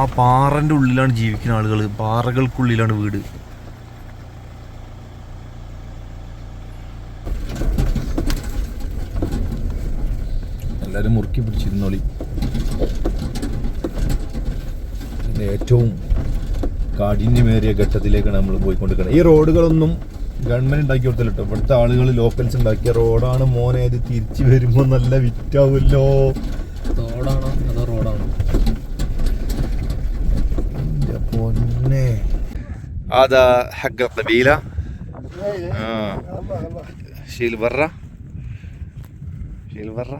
ആ പാറന്റെ ഉള്ളിലാണ് ജീവിക്കുന്ന ആളുകൾ പാറകൾക്കുള്ളിലാണ് വീട്. എല്ലാവരും മുറുക്കി പിടിച്ചിരുന്നോളി. ഏറ്റവും കാഠിന്യമേറിയ ഘട്ടത്തിലേക്കാണ് നമ്മൾ പോയിക്കൊണ്ടിരിക്കുന്നത്. ഈ റോഡുകളൊന്നും ഗവൺമെന്റ് ഉണ്ടാക്കി കൊടുത്തില്ല കേട്ടോ. ഇവിടുത്തെ ആളുകൾ ലോക്കൽസ് ഉണ്ടാക്കിയ റോഡാണ് മോനെ ഇത് തിരിച്ചു വരുമ്പോൾ നല്ല വിറ്റാവുമല്ലോ തോടാണോ അതോ റോഡാണോ എന്റെ പൊന്നെ هذا حق القبيلة آه. شيل برا شيل برا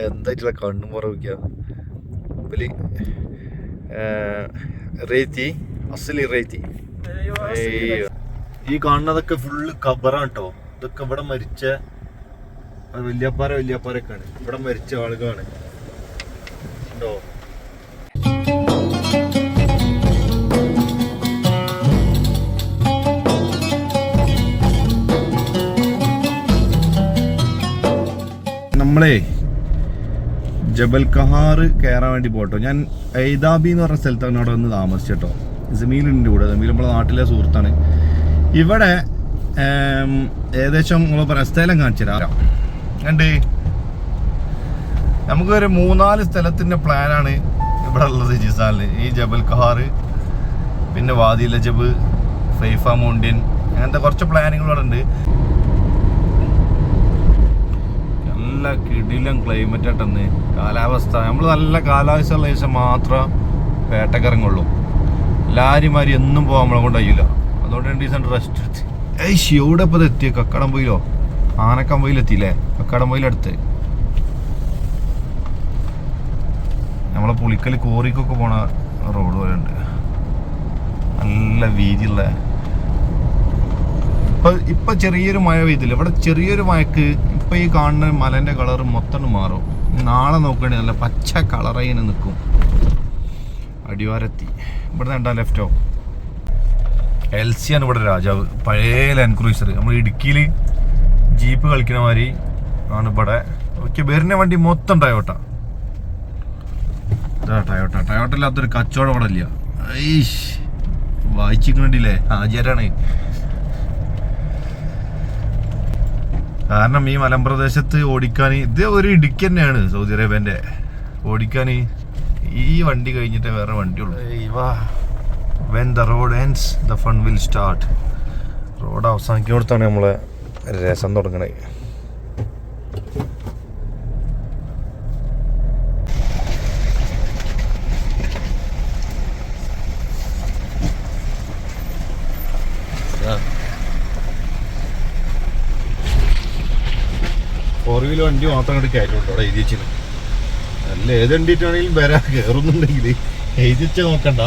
എന്തായിട്ടുള്ള കണ്ണും പുറവിക്ക ബലി റേറ്റി അസലി റേറ്റി അയ്യോ. ഈ കാണുന്നതൊക്കെ ഫുള്ള് കബറാണ് കേട്ടോ ഇതൊക്കെ ഇവിടെ മരിച്ച അത് വല്യപ്പാര വല്യപ്പാരൊക്കെയാണ് ഇവിടെ മരിച്ച ആളുകളാണ് ഉണ്ടോ? നമ്മളെ ജബൽ കഹാർ കയറാൻ വേണ്ടി പോട്ടോ ഞാൻ ഐദാബി എന്ന് പറഞ്ഞ സ്ഥലത്താണ് അവിടെ വന്ന് താമസിച്ചിട്ടോ. ജമീലിന്റെ കൂടെ. ജമീൽ നമ്മളെ നാട്ടിലെ സുഹൃത്താണ്. ഇവിടെ ഏകദേശം നമ്മൾ പറയാം സ്ഥലം കാണിച്ചു തരാം കണ്ട് നമുക്കൊരു മൂന്നാൽ സ്ഥലത്തിന്റെ പ്ലാനാണ് ഇവിടെ ഉള്ളത് ജിസാനിൽ ഈ ജബൽ കഹാർ പിന്നെ വാദി ലജബ് ഫൈഫ മൗണ്ടൻ അങ്ങനത്തെ കുറച്ച് പ്ലാനുകൾ ഇവിടെ ഉണ്ട്. നല്ല കിടിലം ക്ലൈമറ്റ് ആട്ടെന്ന് കാലാവസ്ഥ. നമ്മൾ നല്ല കാലാവസ്ഥ ഉള്ള ദിവസം മാത്രം വേട്ടക്കിറങ്ങുള്ളൂ എല്ലാവരും മാതിരി എന്നും പോകാൻ നമ്മളെ കൊണ്ട് കഴിയില്ല. അതുകൊണ്ട് രണ്ട് ദിവസം റെസ്റ്റ് എടുത്ത്. ഏയ് ഇപ്പോൾ എത്തിയ? കക്കടംപോയിലോ? ആനക്കമ്പയിലെത്തിയില്ലേ? കക്കടംപോയിലടുത്ത്. നമ്മളെ പുളിക്കൽ കോറിക്കൊക്കെ പോണ റോഡ് പോലെ ഉണ്ട് നല്ല വീതിയുള്ള ഇപ്പൊ ഇപ്പൊ ചെറിയൊരു മഴ പെയ്തില്ല. ഇവിടെ ചെറിയൊരു മഴക്ക് ഇപ്പൊ ഈ കാണുന്ന മലന്റെ കളർ മൊത്തം മാറും. നാളെ നോക്കുകയാണെങ്കിൽ നല്ല പച്ച കളറായി നിൽക്കും. അടിവാരത്തി. ഇവിടെ കണ്ടാ ലെഫ്റ്റോ എൽ സി എൽസിയാണ് ഇവിടെ രാജാവ്. പഴയ ലാൻഡ് ക്രൂസർ നമ്മൾ ഇടുക്കിയിൽ ജീപ്പ് കളിക്കുന്ന മാതിരി ആണ് ഇവിടെ. ഒക്കെ വരുന്ന വണ്ടി മൊത്തം ടയോട്ട ഇതാ ടയോട്ട. ടയോട്ട ഇല്ലാത്തൊരു കച്ചവടം അവിടെ ഇല്ല ഐഷ് വായിച്ചിട്ടുണ്ടില്ലേ ആചാരാണ് കാരണം ഈ മലമ്പ്രദേശത്ത് ഓടിക്കാൻ ഇത് ഒരു ഇടുക്കി തന്നെയാണ് സൗദി അറേബ്യന്റെ ഓടിക്കാൻ ഈ വണ്ടി കഴിഞ്ഞിട്ട് വേറെ വണ്ടിയുള്ളൂ. When the road ends the fun will start road അവസാനിക്കുന്നിടത്താണ് നമ്മളെ രസം തുടങ്ങണത്. വീലർ വണ്ടി മാത്രം അങ്ങോട്ട് കയറ്റുള്ളൂ അവിടെ എഴുതി വെച്ചിരുന്നു അല്ല ഏത് വണ്ടിയിട്ടാണെങ്കിലും വരാ കയറുന്നുണ്ടെങ്കിൽ എഴുതി വെച്ച നോക്കണ്ട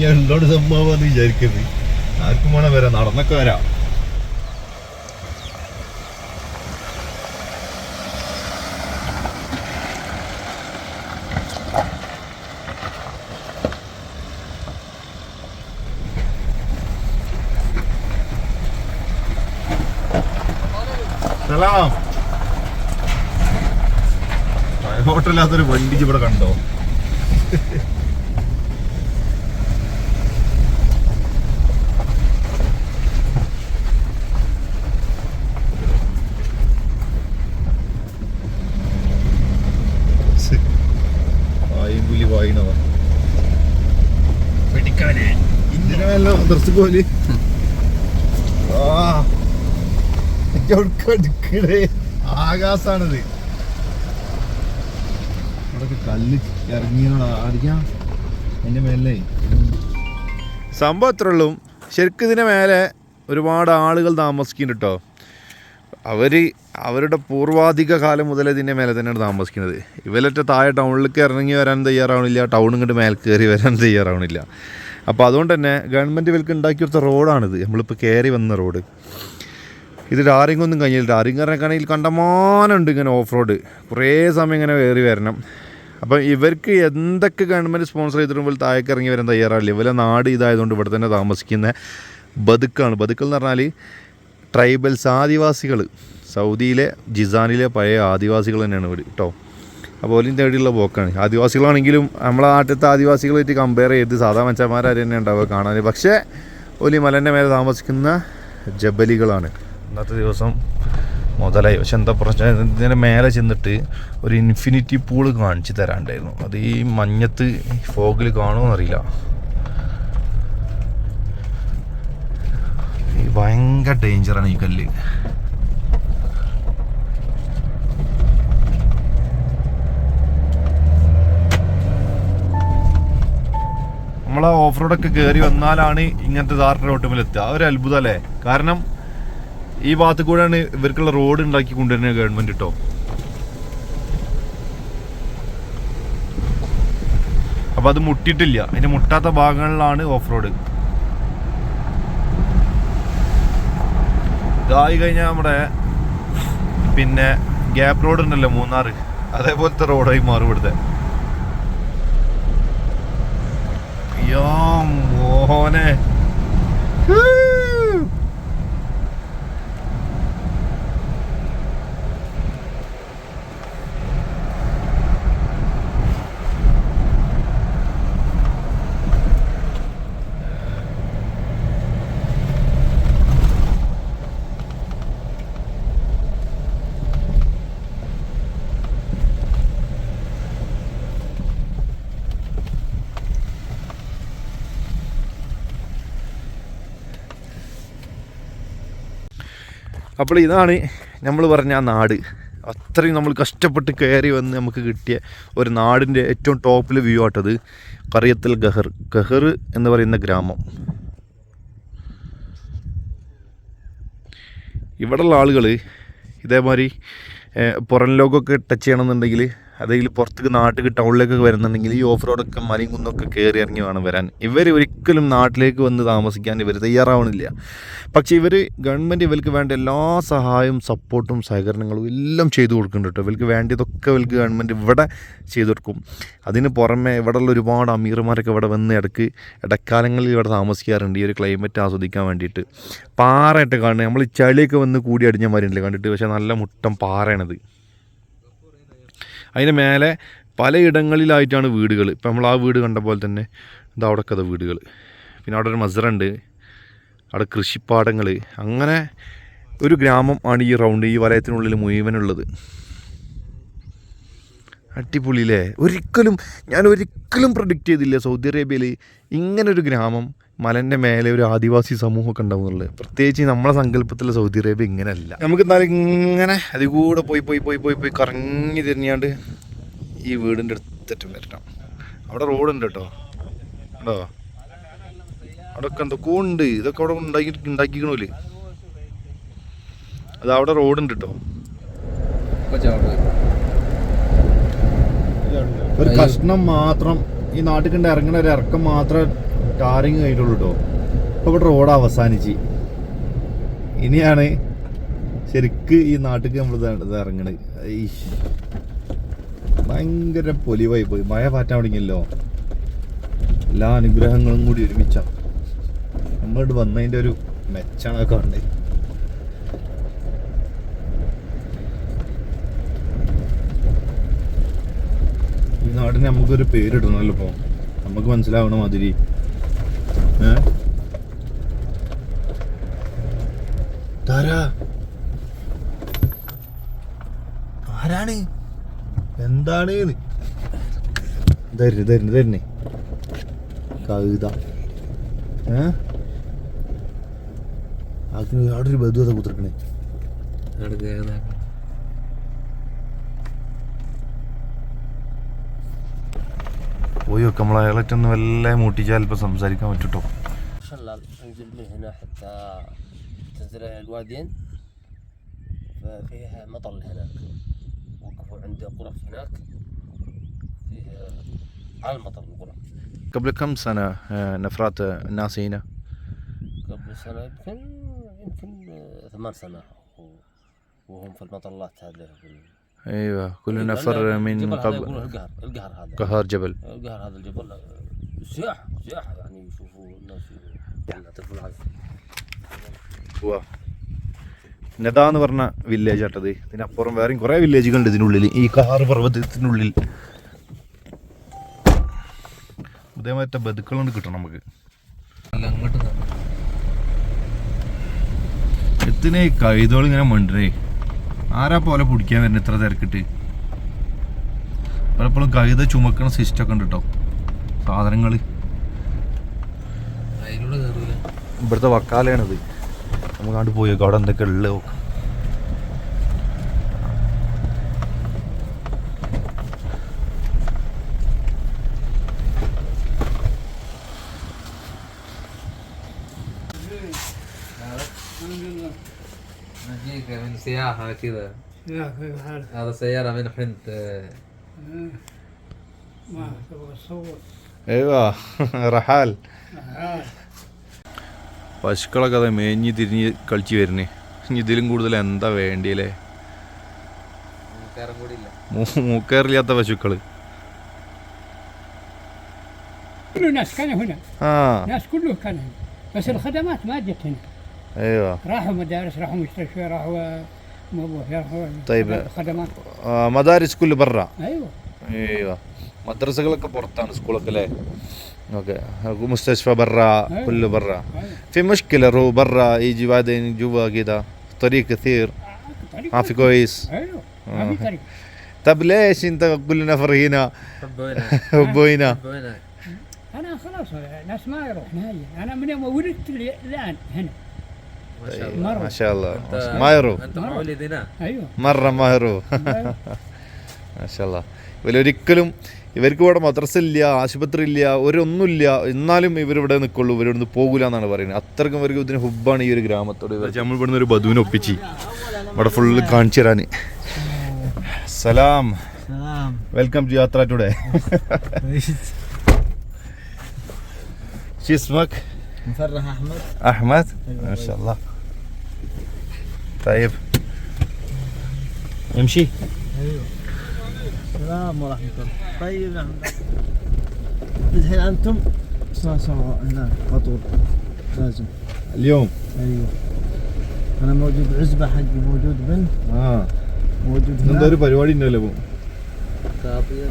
ഞാൻ ഉണ്ടോട് സംഭവമാണെന്ന് വിചാരിക്കുന്നത് ആർക്കും വേണം വരാം നടന്നൊക്കെ വരാം സലാം ഹോട്ടലില്ലാത്തൊരു വണ്ടി ഇവിടെ കണ്ടോ? വായുപുലി പിടിക്കാനേ. പോലെ ആ? ആകാശാണിത് ഇവിടൊക്കെ കല്ല് ഇറങ്ങിയോടാ മേലേ. സംഭവം എത്ര ഉള്ളൂ. ശരിക്കും ഇതിന് മേലെ ഒരുപാട് ആളുകൾ താമസിക്കുന്നുണ്ട് കേട്ടോ അവർ അവരുടെ പൂർവാധിക കാലം മുതൽ ഇതിന്റെ മേലെ തന്നെയാണ് താമസിക്കുന്നത്. ഇവരൊറ്റ താഴെ ടൗണിലേക്ക് ഇറങ്ങി വരാൻ തയ്യാറാവണില്ല. ടൗൺ ഇങ്ങോട്ട് മേൽ കയറി വരാൻ തയ്യാറാവണില്ല. അപ്പോൾ അതുകൊണ്ട് തന്നെ ഗവൺമെന്റ് ഇവർക്ക് ഉണ്ടാക്കി കൊടുത്ത റോഡാണിത്. നമ്മളിപ്പോൾ കയറി വന്ന റോഡ്. ഇത് ഡാറിംഗ് ഒന്നും കഴിഞ്ഞില്ല. ഡാറിംഗ് ഇറങ്ങണമെങ്കിൽ കണ്ടമാനമുണ്ട് ഇങ്ങനെ ഓഫ് റോഡ്. കുറേ സമയം ഇങ്ങനെ കയറി വരണം. അപ്പം ഇവർക്ക് എന്തൊക്കെ ഗവൺമെന്റ് സ്പോൺസർ ചെയ്തിട്ടും ഇവർ താഴേക്ക് ഇറങ്ങി വരാൻ തയ്യാറാവില്ല. ഇവരെ നാട് ഇതായതുകൊണ്ട് ഇവിടെ തന്നെ താമസിക്കുന്ന ബതുക്കാണ് ബതുക്കൾ എന്ന് പറഞ്ഞാൽ ട്രൈബൽസ് ആദിവാസികൾ. സൗദിയിലെ ജിസാനിലെ പഴയ ആദിവാസികൾ തന്നെയാണ് ഇവർ കേട്ടോ അപ്പോൾ ഓലിൻ തേടിയുള്ള പോക്കാണ്. ആദിവാസികളാണെങ്കിലും നമ്മളെ നാട്ടിലത്തെ ആദിവാസികളായിട്ട് കമ്പയർ ചെയ്ത് സാധാ മനുഷ്യന്മാരാർ തന്നെ ഉണ്ടാവുക കാണാൻ പക്ഷേ ഓലി മലന്റെ മേലെ താമസിക്കുന്ന ജബലികളാണ്. ഇന്നത്തെ ദിവസം മുതലായി. പക്ഷെ എന്താ പ്രശ്നം? ഇതിന്റെ മേലെ ചെന്നിട്ട് ഒരു ഇൻഫിനിറ്റി പൂൾ കാണിച്ചു തരാണ്ടായിരുന്നു. അത് ഈ മഞ്ഞത്ത് ഫോഗിൽ കാണുമെന്നറിയില്ല ഭയങ്കര ഡേഞ്ചറാണ് ഈ കല്ല്. നമ്മളെ ഓഫ് റോഡൊക്കെ കയറി വന്നാലാണ് ഇങ്ങനത്തെ ധാരണ റോട്ടുമ്പോൾ എത്തുക ഒരു അത്ഭുതം അല്ലേ? കാരണം ഈ ഭാഗത്ത് കൂടെയാണ് ഇവർക്കുള്ള റോഡ് ഉണ്ടാക്കി കൊണ്ടുവരുന്നത് ഗവൺമെന്റ് കേട്ടോ അപ്പൊ അത് മുട്ടിട്ടില്ല അതിന്റെ മുട്ടാത്ത ഭാഗങ്ങളിലാണ് ഓഫ് റോഡ് ഇതായി കഴിഞ്ഞാൽ നമ്മുടെ പിന്നെ ഗ്യാപ് റോഡ് ഉണ്ടല്ലോ മൂന്നാറ്. അതേപോലത്തെ റോഡായി മാറും ഇവിടുത്തെ. അയ്യോ അപ്പോൾ ഇതാണ് നമ്മൾ പറഞ്ഞ ആ നാട്. അത്രയും നമ്മൾ കഷ്ടപ്പെട്ട് കയറി വന്ന് നമുക്ക് കിട്ടിയ ഒരു നാടിന്റെ ഏറ്റവും ടോപ്പിൽ വ്യൂ ആട്ടത് കറിയത്തൽ ഗഹർ. ഗഹർ എന്ന് പറയുന്ന ഗ്രാമം. ഇവിടെയുള്ള ആളുകൾ ഇതേമാതിരി പുറം ലോകമൊക്കെ ടച്ച് ചെയ്യണമെന്നുണ്ടെങ്കിൽ അതെങ്കിൽ പുറത്തേക്ക് നാട്ടിൽ ടൗണിലേക്കൊക്കെ വരുന്നുണ്ടെങ്കിൽ ഈ ഓഫ് റോഡൊക്കെ മലയും കുന്നൊക്കെ കയറി ഇറങ്ങി വേണം വരാൻ. ഇവർ ഒരിക്കലും നാട്ടിലേക്ക് വന്ന് താമസിക്കാൻ ഇവർ തയ്യാറാവണില്ല. പക്ഷേ ഇവർ ഗവൺമെന്റ് ഇവർക്ക് വേണ്ട എല്ലാ സഹായവും സപ്പോർട്ടും സഹകരണങ്ങളും എല്ലാം ചെയ്തു കൊടുക്കുന്നുണ്ട് കേട്ടോ. ഇവർക്ക് വേണ്ടിയതൊക്കെ ഇവർക്ക് ഗവൺമെന്റ് ഇവിടെ ചെയ്തു കൊടുക്കും. അതിന് പുറമെ ഇവിടെയുള്ള ഒരുപാട് അമീർമാരൊക്കെ ഇവിടെ വന്ന് ഇടയ്ക്ക് ഇടക്കാലങ്ങളിൽ ഇവിടെ താമസിക്കാറുണ്ട് ഈ ഒരു ക്ലൈമറ്റ് ആസ്വദിക്കാൻ വേണ്ടിയിട്ട്. പാറയിട്ട് കാണുന്നത്. നമ്മൾ ചളിയൊക്കെ വന്ന് കൂടി അടിഞ്ഞ മാതിരില്ലേ കണ്ടിട്ട്? പക്ഷേ നല്ല മുട്ടം പാറയാണത്. അതിന് മേലെ പലയിടങ്ങളിലായിട്ടാണ് വീടുകൾ. ഇപ്പം നമ്മൾ ആ വീട് കണ്ട പോലെ തന്നെ ഇതാ അവിടെ കഥ വീടുകൾ. പിന്നെ അവിടെ ഒരു മസറുണ്ട് അവിടെ കൃഷിപ്പാടങ്ങൾ. അങ്ങനെ ഒരു ഗ്രാമം ആണ് ഈ റൗണ്ട് ഈ വലയത്തിനുള്ളിൽ മുഴുവനുള്ളത്. അടിപൊളിയില്ലേ? ഒരിക്കലും ഞാൻ ഒരിക്കലും പ്രൊഡിക്റ്റ് ചെയ്തില്ല സൗദി അറേബ്യയിൽ ഇങ്ങനൊരു ഗ്രാമം മലന്റെ മേലെ ഒരു ആദിവാസി സമൂഹമൊക്കെ ഉണ്ടാവുന്നുള്ളത് പ്രത്യേകിച്ച് നമ്മളെ സങ്കല്പത്തിലെ സൗദി അറേബ്യ ഇങ്ങനെയല്ല. നമുക്ക് എന്നാലും ഇങ്ങനെ അതിൽ കൂടെ പോയി പോയി പോയി പോയി പോയി കറങ്ങി തിരിഞ്ഞാണ്ട് ഈ വീടിന്റെ അടുത്തിട്ട് വരണം അവിടെ റോഡുണ്ട് കേട്ടോ. കേട്ടോ അവിടെയൊക്കെ എന്തൊക്കെ ഉണ്ട് ഇതൊക്കെ അവിടെ ഉണ്ടാക്കി ഉണ്ടാക്കിക്കണല്ലേ അത് അവിടെ റോഡുണ്ട് കേട്ടോ. ഒരു കഷ്ണം മാത്രം ഈ നാട്ടിൽ കണ്ട് ഇറങ്ങണ ഒരു ഇറക്കം മാത്രം ടാറിങ് കഴിഞ്ഞിട്ടുള്ളൂ കേട്ടോ ഇപ്പൊ ഇവിടെ റോഡ് അവസാനിച്ച്. ഇനിയാണ് ശരിക്ക് ഈ നാട്ടിൽ നമ്മൾ ഇറങ്ങണത്. ഭയങ്കര പൊലിവായി പോയി മഴ പാറ്റാൻ തുടങ്ങിയല്ലോ. എല്ലാ അനുഗ്രഹങ്ങളും കൂടി ഒരുമിച്ച. നമ്മളിട്ട് വന്നതിന്റെ ഒരു മെച്ചാണ് കണ്ടേ ഈ നാടിന് നമുക്കൊരു പേരിടണമല്ലോ ഇപ്പൊ. നമുക്ക് മനസ്സിലാവണ മാതിരി. ആരാണ്? എന്താണ് തരുന്നു തരുന്നു തരുന്നേ കവിത. ഏഹ് അതിന് അവിടെ ഒരു ബന്ധു അതാ കുത്തിരിക്കണേ. പോയി വെക്കാം നമ്മൾ അയാളറ്റൊന്ന് വല്ല മൂട്ടിച്ചാൽ ചിലപ്പോൾ സംസാരിക്കാൻ പറ്റൂട്ടോ شلال نجيب لي هنا حتى تزرع الوادين ففيها مطر هناك وقفوا عند غرف هناك فيها على المطر الغرف قبل كم سنة آه، نفرات الناس هنا؟ قبل سنة يمكن يمكن آه، ثمان سنة و- وهم في المطلات هذه في- ايوه كل لأن نفر من الجبل هذا يقولون قبل القهر القهر هذا قهار جبل القهر هذا الجبل آه، سياحة سياحة يعني يشوفوا الناس يعني يعطيكم العافية هو നദ എന്ന് പറഞ്ഞ വില്ലേജ് ആട്ടത് ഇതിനപ്പുറം വേറെയും കുറേ വില്ലേജുകളുണ്ട് ഇതിനുള്ളിൽ ഈ കാറ് പർവ്വതത്തിനുള്ളിൽ ഇതേമാറ്റ ബതുക്കളുണ്ട് കിട്ടണം നമുക്ക് അല്ല അങ്ങോട്ട് എത്തിനെ കൈതോൾ ഇങ്ങനെ മണ്ടേ ആരാ പോലെ പിടിക്കാൻ വരുന്നത് ഇത്ര തിരക്കിട്ട്. പലപ്പോഴും കഴുത ചുമക്കണ സിസ്റ്റം ഒക്കെ ഉണ്ട് കേട്ടോ സാധനങ്ങൾ ഇവിടുത്തെ വക്കാലയാണിത് നമുക്ക് അങ്ങോട്ട് പോയി അവിടെ എന്തൊക്കെ ഉള്ളത് നോക്കാം. نجيك من سياحة كذا يا كيف حالك؟ هذا سيارة من حنت آه، ما تبغى تصور؟ ഏവാ റഹാൽ آه. പശുക്കളൊക്കെ അതെ മേഞ്ഞ് തിരിഞ്ഞ് കളിച്ച് വരുന്നേ ഇനി ഇതിലും കൂടുതൽ എന്താ വേണ്ടിയല്ലേ كارم لا മൂക്കേറില്ലാത്ത പശുക്കള് كل الناس كان هنا ആ الناس كله كان هنا بس الخدمات ما جت هنا ഏവാ راحوا مدارس راحوا مستشفى راحوا موظف راحوا طيب. خدمات മദാരി സ്കൂളിൽ പറ ايوه ايوه മദ്രസകളൊക്കെ പുറത്താണ് സ്കൂളൊക്കെ അല്ലേ اوكي مستشفى برا كله برا أيوة. في مشكلة رو برا يجي بعدين جوا كده طريق كثير طريق ما في كويس ايوه ما في طريق طب ليش انت كل نفر هنا حبينا حبوا هنا حبينا انا خلاص الناس ما يروح نهائي انا من يوم ولدت لي- الان هنا ما شاء مرة. الله ما شاء الله أنت- ما يرو انت مولد هنا ايوه مرة ما يرو أيوة. ما شاء الله ഇവരൊരിക്കലും ഇവർക്ക് ഇവിടെ മദ്രസ ഇല്ല ആശുപത്രി ഇല്ല ഒരൊന്നുമില്ല എന്നാലും ഇവരിവിടെ നിൽക്കുള്ളൂ ഇവരിവിടുന്ന് പോകില്ല എന്നാണ് പറയുന്നത് അത്രക്കും ഇവർക്ക് ഇതിന് ഹുബാണ് ഈ ഒരു ഗ്രാമത്തോട് ഇവർ നമ്മൾ ഇവിടുന്ന് ഒരു ബധുവിനെ ഒപ്പിച്ച് ഇവിടെ ഫുള്ള് കാണിച്ചു തരാന് സലാം سلام വെൽക്കം ടു യാത്ര ടുഡേ شو اسمك؟ مفرح احمد احمد أيوة. ما شاء الله طيب امشي ايوه السلام ورحمه الله طيب يا عم الحين انتم سوا سوا هناك فطور لازم اليوم ايوه انا موجود عزبه حقي موجود بنت اه موجود ഇന്നെന്തോ ഒരു هناك പരിപാടി ഉണ്ടല്ലോ ഇപ്പൊ كافية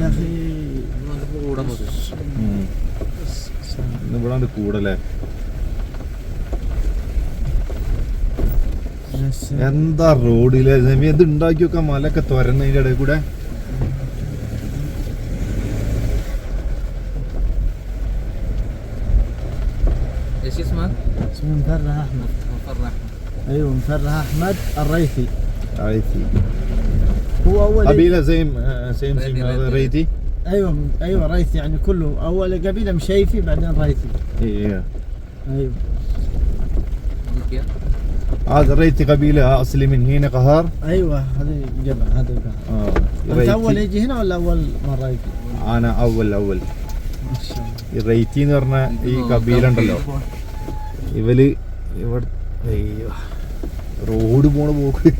يا اخي കൂടെ മതി ഇന്ന് ഇവിടെ കൂടല്ലേ എന്താ റോഡിലെ സമയം ഇത് ഉണ്ടാക്കി വെക്കാൻ മലൊക്കെ തുരന്നതിന്റെ ഇടയിൽ കൂടെ ايش اسمك؟ اسمي مفرح احمد مفرح ايوه مفرح احمد الريثي عايزي هو اول قبيله زي ما- سيم ريتي، سيم ريتي. ريتي ايوه ايوه ريثي يعني كله اول قبيله مشيفي بعدين ريثي ايه ايوه كيف؟ هذا ريتي قبيله اصلي من هنا قهر ايوه هذه جبل هذا جبل اه انت اول ريتي. يجي هنا ولا اول مره يجي؟ انا اول اول ما شاء الله ഈ റേറ്റി എന്ന് പറഞ്ഞ ഈ കബീല ഉണ്ടല്ലോ ഇവല് ഇവിടെ അയ്യോ റോഡ് പോണ പോക്ക്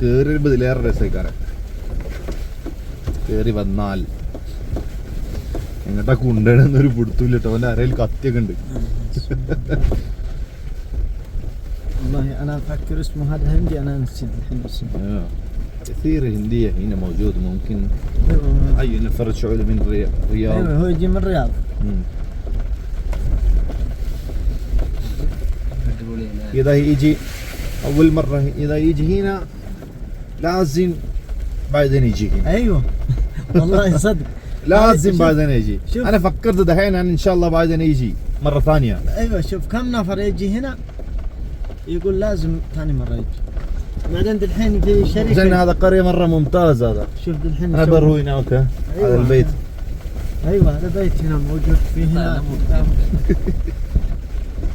കേറി വരുമ്പോ ഇതിലേറെ രസക്കാരൻ കേറി വന്നാൽ എങ്ങട്ടാ കുണ്ടണെന്നൊരു പിടുത്തൂല്ല കേട്ടോ അവന്റെ അരയിൽ കത്തിയൊക്കെ ഉണ്ട് والله انا افكر اسمه هذا هندي انا نسيت الحين اسمه آه. كثير هندية هنا موجود ممكن ايوه أي نفر شعوذة من الري- الرياض ايوه هو يجي من الرياض مم. قالوا لي لا. إذا يجي أول مرة إذا يجي هنا لازم بعدين يجي هنا ايوه والله صدق لازم شوف- بعدين يجي شوف. أنا فكرت دحين أن إن شاء الله بعدين يجي مرة ثانية ايوه شوف كم نفر يجي هنا يقول لازم ثاني مره يجي بعدين الحين في زين شركه هذا قرية مرة ممتاز هذا شوف الحين أنا سووا- بروي هناك ها. هذا أيوة. البيت ايوه هذا بيت هنا موجود في هنا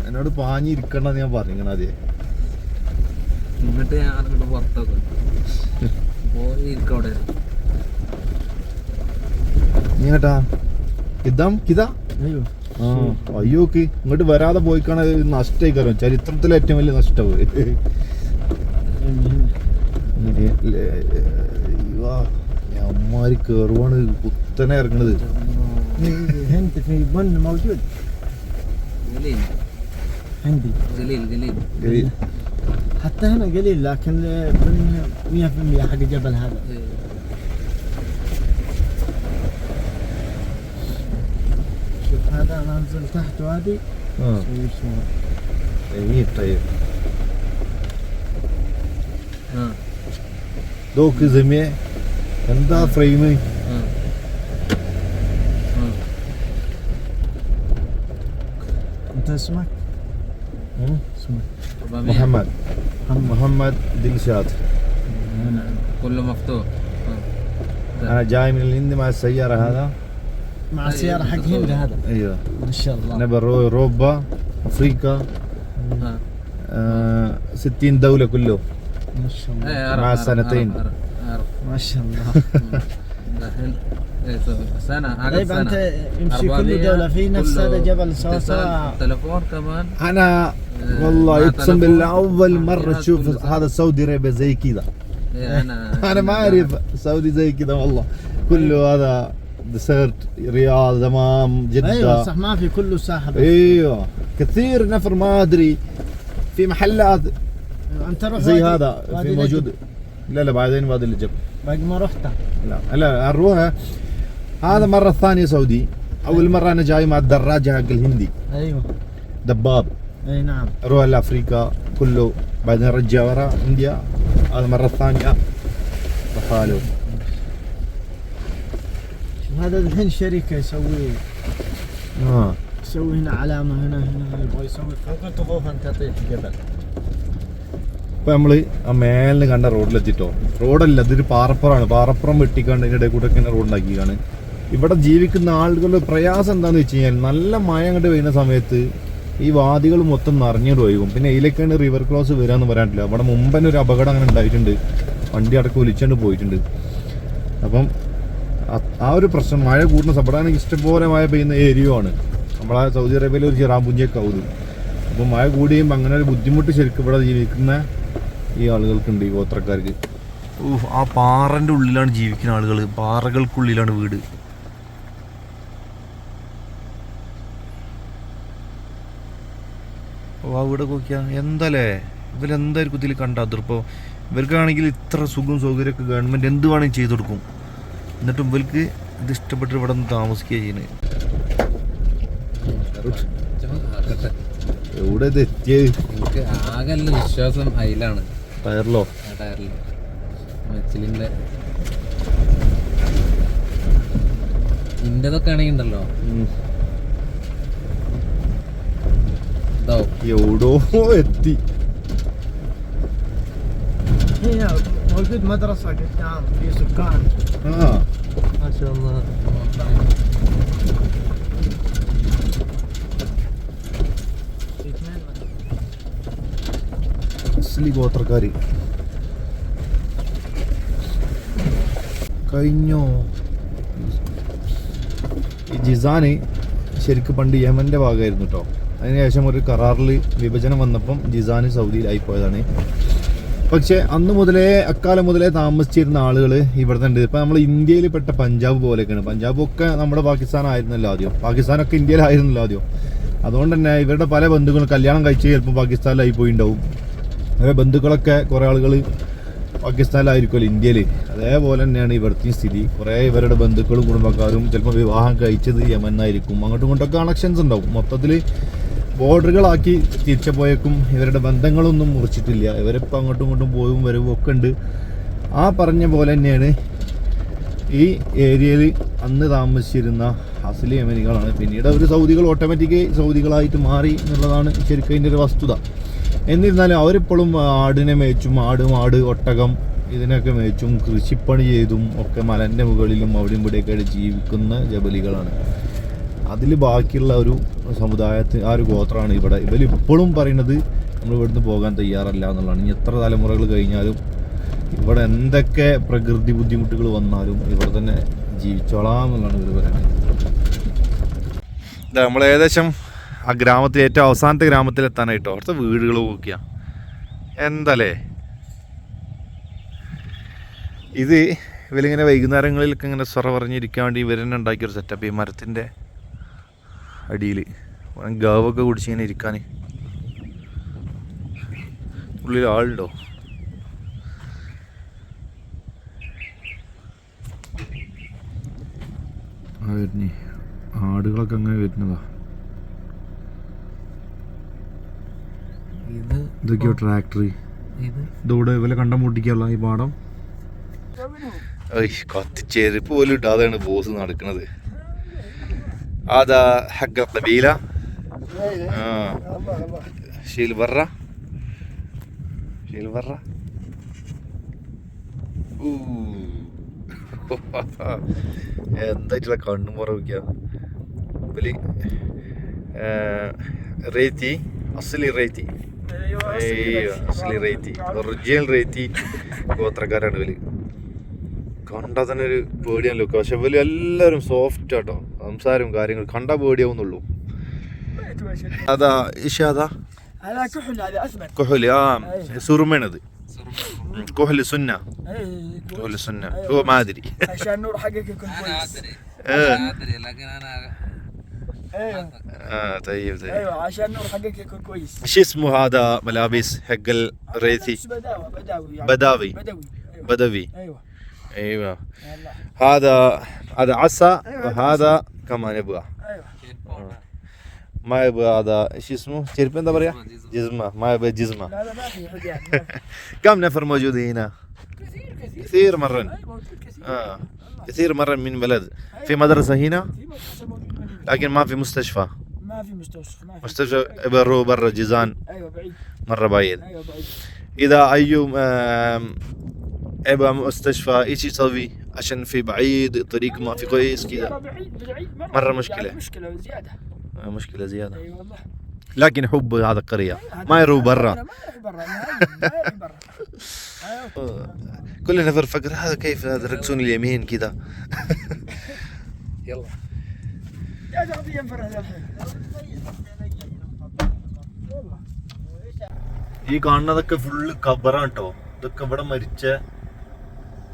എന്നോട് പാഞ്ഞിരിക്കണ്ടെന്ന് ഞാൻ പറഞ്ഞു ആദ്യം എന്നിട്ട് ഞാൻ അങ്ങോട്ട് പുറത്തൊക്കെ പോയി ഇരിക്കും അവിടെ നീ കേട്ടാ ഇതാം കിതാ ايوه ആ, അയ്യോക്ക് ഇങ്ങോട്ട് വരാതെ പോയിക്കാണ് നഷ്ടമായി കയറും ചരിത്രത്തിലെ ഏറ്റവും വലിയ നഷ്ടവ് അമ്മാരി കയറുവാണ് കുത്തനെ ഇറങ്ങണത് في هند في بن موجود منين؟ عندي قليل قليل قليل. حتى هنا قليل لكن من 100% حق الجبل هذا هذا أنا أنزل تحت وادي آه. جميل طيب. آه. دو كزمي كندا آه. فريمي. آه. أنت اسمك؟ اسمك. محمد. محمد. دلشاد نعم. كله مفتوح. أنا جاي من الهند مع السيارة هذا. مع السيارة حق هند هذا. أيوه. ما شاء الله. أنا برو أوروبا أفريقيا آه. آه 60 دولة كله ما شاء الله. إيه، مع سنتين. ما شاء الله. إيه، سوي. سنة طيب سنة. انت يمشي كل 400 دولة في نفس هذا جبل سوا تلفون كمان؟ أنا آه، والله أقسم بالله أول كله سنة. هذا سعودي ارابيا زي كذا. إيه، أنا أنا ما أعرف سعودي زي كذا والله. كله هذا ديسرت رياض دمام جدة. أيوه صح ما في كله ساحة بس. أيوه كثير نفر ما أدري. في محلات أنت روح زي وادي- هذا وادي في موجود. لا لا بعدين وادي اللي جنب باقي ما رحت. لا لا نروح هذا مرة ثانية سعودي. أول مرة أنا جاي مع الدراجة حق الهندي. أيوه. دباب. أي نعم. أروح لأفريقيا كله بعدين رجع ورا إنديا. هذا المرة الثانية بحاله شوف هذا الحين شركة يسوي آه يسوي هنا علامة هنا هنا يبغى يسوي ممكن تخوف انت تطيح جبل ഇപ്പം നമ്മൾ ആ മേലിന് കണ്ട റോഡിലെത്തിട്ടോ റോഡല്ല ഇതൊരു പാറപ്പുറമാണ് പാറപ്പുറം വെട്ടിക്കാണ്ട് ഇതിൻ്റെ ഇടയിൽ കൂടെ ഇങ്ങനെ റോഡ് ഉണ്ടാക്കിയാണ് ഇവിടെ ജീവിക്കുന്ന ആളുകളുടെ പ്രയാസം എന്താണെന്ന് വെച്ച് കഴിഞ്ഞാൽ നല്ല മഴ അങ്ങോട്ട് പെയ്യുന്ന സമയത്ത് ഈ വാദികൾ മൊത്തം നിറഞ്ഞിട്ട് ഒഴുകും പിന്നെ ഇതിലേക്കാണ് റിവർ ക്രോസ് വരാമെന്ന് പറയാനില്ല അവിടെ മുമ്പ് തന്നെ ഒരു അപകടം അങ്ങനെ ഉണ്ടായിട്ടുണ്ട് വണ്ടി അടക്കം ഒലിച്ചുകൊണ്ട് പോയിട്ടുണ്ട് അപ്പം ആ- ഒരു പ്രശ്നം. മഴ കൂടുന്ന സബടാണെങ്കിൽ ഇഷ്ടംപോലെ മഴ പെയ്യുന്ന ഏരിയയാണ് നമ്മളെ സൗദി അറേബ്യയിലെ ഒരു ചിറാമ്പുഞ്ചിയൊക്കെ കൗതു അപ്പോൾ മഴ കൂടിയും അങ്ങനെ ഒരു ബുദ്ധിമുട്ട് ശരിക്കും ഇവിടെ ജീവിക്കുന്ന ഈ ആളുകൾക്കുണ്ട് ഈ ഗോത്രക്കാർക്ക്. ഊഹ് ആ പാറന്റെ ഉള്ളിലാണ് ജീവിക്കുന്ന ആളുകൾ പാറകൾക്കുള്ളിലാണ് വീട്. ഓ ആ വീടൊക്കെ നോക്കിയാ. എന്തല്ലേ? ഇവരെന്തായിരിക്കും ഇതിൽ കണ്ട അതിർപ്പോൾ ഇവർക്കാണെങ്കിൽ ഇത്ര സുഖം സൗകര്യമൊക്കെ ഗവൺമെന്റ് എന്ത് വേണമെങ്കിലും ചെയ്തു കൊടുക്കും. എന്നിട്ട് ഇവർക്ക് ഇത് ഇഷ്ടപ്പെട്ട് ഇവിടെ നിന്ന് താമസിക്കുക ചെയ്യുന്നത് എവിടെ ഇത് എത്തിയത് എനിക്ക് ആകെ വിശ്വാസം അതിലാണ് ടയറിലോ? ടയറിൽ മച്ചിലിന്റെ ഇന്റെതൊക്കെ ആണെങ്കിൽ ഉണ്ടല്ലോ. എവിടോ എത്തി. Yeah. موجود مدرسة قدام في سكان ആ ما شاء الله في اثنين അസ്ലി ഗോത്രക്കാര് കഴിഞ്ഞോ ഈ ജിസാന് ശരിക്കും പണ്ട് യമന്റെ ഭാഗമായിരുന്നു കേട്ടോ അതിനുശേഷം ഒരു കരാറിൽ വിഭജനം വന്നപ്പം ജിസാന് സൗദിയിലായി പോയതാണ് പക്ഷേ അന്ന് മുതലേ അക്കാലം മുതലേ താമസിച്ചിരുന്ന ആളുകൾ ഇവിടെ ഉണ്ട് ഇപ്പം നമ്മൾ ഇന്ത്യയിൽ പെട്ട പഞ്ചാബ് പോലെയൊക്കെയാണ്. പഞ്ചാബ് ഒക്കെ നമ്മുടെ പാകിസ്ഥാൻ ആയിരുന്നല്ലോ ആദ്യം. പാകിസ്ഥാനൊക്കെ ഇന്ത്യയിലായിരുന്നല്ലോ ആദ്യം. അതുകൊണ്ട് തന്നെ ഇവരുടെ പല ബന്ധുക്കളും കല്യാണം കഴിച്ച് ചിലപ്പോൾ പാകിസ്ഥാനിലായി പോയിണ്ടാവും. അങ്ങനെ ബന്ധുക്കളൊക്കെ കുറേ ആളുകൾ പാകിസ്ഥാനിലായിരിക്കുമല്ലോ ഇന്ത്യയിൽ അതേപോലെ തന്നെയാണ് ഇവിടുത്തെ സ്ഥിതി. കുറേ ഇവരുടെ ബന്ധുക്കളും കുടുംബക്കാരും ചിലപ്പോൾ വിവാഹം കഴിച്ചത് യമനായിരിക്കും അങ്ങോട്ടും ഇങ്ങോട്ടൊക്കെ കണക്ഷൻസ് ഉണ്ടാവും. മൊത്തത്തിൽ ബോർഡറുകളാക്കി തിരിച്ചപ്പോയേക്കും ഇവരുടെ ബന്ധങ്ങളൊന്നും മുറിച്ചിട്ടില്ല. ഇവരിപ്പോൾ അങ്ങോട്ടും ഇങ്ങോട്ടും പോയും വരവും ഒക്കെ ഉണ്ട്. ആ പറഞ്ഞ പോലെ തന്നെയാണ് ഈ ഏരിയയിൽ അന്ന് താമസിച്ചിരുന്ന അസലി യമനികളാണ് പിന്നീട് അവർ സൗദികൾ ഓട്ടോമാറ്റിക് സൗദികളായിട്ട് മാറി എന്നുള്ളതാണ് ശരിക്കും അതിന്റെ ഒരു വസ്തുത. എന്നിരുന്നാലും അവരിപ്പോഴും ആടിനെ മേച്ചും ആട് ആട് ഒട്ടകം ഇതിനൊക്കെ മേച്ചും കൃഷിപ്പണി ചെയ്തും ഒക്കെ മലന്റെ മുകളിലും അവിടെയും ഇവിടെയൊക്കെ ജീവിക്കുന്ന ജബലികളാണ്. അതിൽ ബാക്കിയുള്ള ഒരു സമുദായത്തിൽ ആ ഒരു ഗോത്രമാണ് ഇവിടെ. ഇവർ ഇപ്പോഴും പറയുന്നത് നമ്മൾ ഇവിടുന്ന് പോകാൻ തയ്യാറല്ല എന്നുള്ളതാണ്. ഇനി എത്ര തലമുറകൾ കഴിഞ്ഞാലും ഇവിടെ എന്തൊക്കെ പ്രകൃതി ബുദ്ധിമുട്ടുകൾ വന്നാലും ഇവിടെ തന്നെ ജീവിച്ചോളാം എന്നുള്ളതാണ് ഇവർ പറയുന്നത്. നമ്മൾ ഏകദേശം ആ ഗ്രാമത്തിൽ ഏറ്റവും അവസാനത്തെ ഗ്രാമത്തിൽ എത്താനായിട്ടോ അവിടുത്തെ വീടുകൾ നോക്കുക എന്തല്ലേ? ഇത് ഇവരിങ്ങനെ വൈകുന്നേരങ്ങളിലൊക്കെ ഇങ്ങനെ സ്വറ പറഞ്ഞിരിക്കാൻ വേണ്ടി ഇവരെന്നെ ഉണ്ടാക്കിയൊരു സെറ്റപ്പ് ഈ മരത്തിന്റെ അടിയിൽ ഗാവൊക്കെ കുടിച്ച് ഇങ്ങനെ ഇരിക്കാൻ ഉള്ളിൽ ആളുണ്ടോ വരുന്നേ. ആടുകളൊക്കെ അങ്ങനെ വരുന്നതാ. ഇത് ഇതൊക്കെയോ ട്രാക്ടറി? ഇത് ഇതോടെ ഇവലെ കണ്ടം മുട്ടിക്കല്ല ഈ പാടം? കത്തിച്ചെരുപ്പ് പോലും ഇട്ടാതെയാണ് ബോസ് നടക്കുന്നത് അതാ ഹക്ക قبيلة آه. شيل برا شيل برا എന്തായിട്ടുള്ള കണ്ണും പുറവിക്ക ഇവല് റേത്തി അസലി റേത്തി അയ്യോ അസലി റേത്തി ഒറിജിനൽ റേത്തി ഗോത്രക്കാരാണ് ഇവല് കണ്ടാൽ തന്നെ ഒരു പേടിയാണല്ലോ പക്ഷെ ഇവല് എല്ലാവരും സോഫ്റ്റ് ആട്ടോ സംസാരവും കാര്യങ്ങളും കണ്ടാൽ പേടിയാവുന്നുള്ളൂ അതാ ഇഷാദാ هذا كحل هذا اسمر കുഹല് ആ സുറുമേണത് കുഹല് സുന്ന اي കുഹല് സുന്ന هو ما ادري عشان النور حقك يكون انا كويس ادري آه. انا ادري لكن انا ايوه اه طيب طيب ايوه عشان النور حقك يكون كويس شو اسمه هذا ملابس حق الريثي بس بداوي بداوي يعني بداوي. بدوي ايوه بدوي ايوه ايوه يلا هذا هذا عصا وهذا كمان يبغى أيوه. ما يبغى هذا إيش اسمه؟ انت بريا جزمة ما يبغى جزمة. لا لا ما في. كم نفر موجودين هنا؟ كثير كثير. كثير مرة. موجود كثير. آه. كثير مرة من بلد. في مدرسة هنا؟ في مدرسة موجود موجود. لكن ما في مستشفى. ما في مستشفى ما في مستشفى برو برا جيزان. أيوه بعيد. مرة بعيد. أيوه بعيد. إذا أيوم آم، يبغى مستشفى إيش يسوي عشان في بعيد الطريق ما في كويس مرة كذا بعيد بعيد مرة مرة بعيد. مشكلة. يعني مشكلة زيادة آه، مشكلة زيادة اي والله لكن حب هذا القرية هذا- ما يروح هذا برا ما يروح برا نهائي ما يروح برا أيوة. كل نفر فكر هذا كيف هذا ركسون اليمين كذا يلا يا تغطي ينفرد الحين والله ഈ കാണുന്നതൊക്കെ ഫുള്ള് കബറാണ് കേട്ടോ ഇതൊക്കെ ഇവിടെ മരിച്ച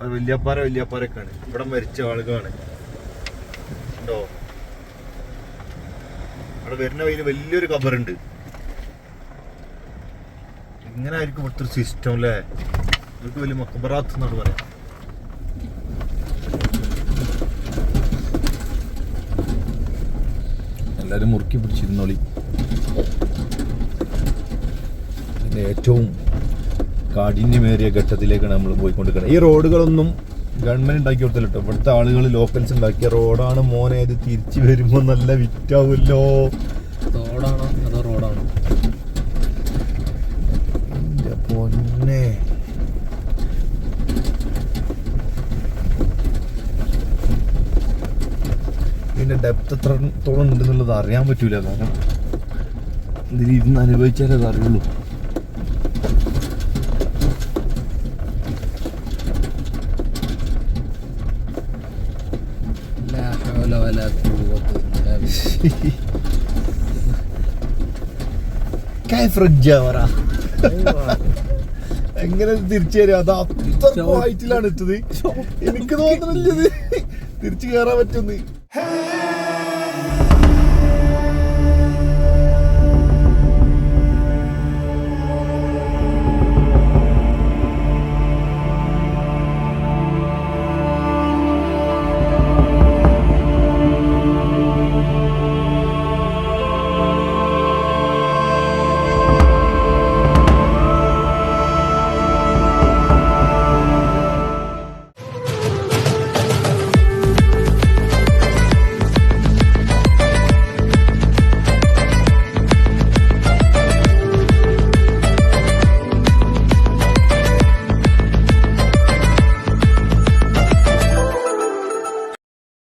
അത് വല്യപ്പാര വല്യപ്പാരൊക്കെയാണ്. ഇവിടെ മരിച്ച ആളുകളാണ്. ഉണ്ടോ? അവിടെ വരുന്ന വഴിയിൽ വലിയൊരു കബറുണ്ട്. ഇങ്ങനെ ആയിരിക്കും ഇവിടുത്തെ ഒരു സിസ്റ്റം അല്ലേ ഇവർക്ക് വലിയ മക്കബറാത്ത് എന്നാണ് പറയാം എല്ലാരും മുറുക്കി പിടിച്ചിരുന്നോളി. ഏറ്റവും കാഠിന്യമേറിയ ഘട്ടത്തിലേക്കാണ് നമ്മൾ പോയിക്കൊണ്ടിരിക്കുന്നത് ഈ റോഡുകളൊന്നും ഗവൺമെന്റ് ഉണ്ടാക്കി കൊടുത്തില്ല ഇവിടുത്തെ ആളുകൾ ലോക്കൽസ് ഉണ്ടാക്കിയ റോഡാണ്. മോനെ ഇത് തിരിച്ചു വരുമ്പോൾ നല്ല വിറ്റാവുമല്ലോ. അതോ റോഡാണോ? പൊന്നെ. ഇതിന്റെ ഡെപ്ത് എത്രത്തോളം ഉണ്ടെന്നുള്ളത് അറിയാൻ പറ്റൂല. കാരണം ഇതിൽ ഇരുന്ന് അനുഭവിച്ചാലേ അത് അറിയുള്ളൂ. ഫ്രിഡ്ജാ പറ. എങ്ങനെ തിരിച്ചു തരും? അത് അത്ര ഹൈറ്റിലാണ് എത്തത് എനിക്ക് തോന്നുന്നില്ല തിരിച്ചു കയറാൻ പറ്റുന്നത്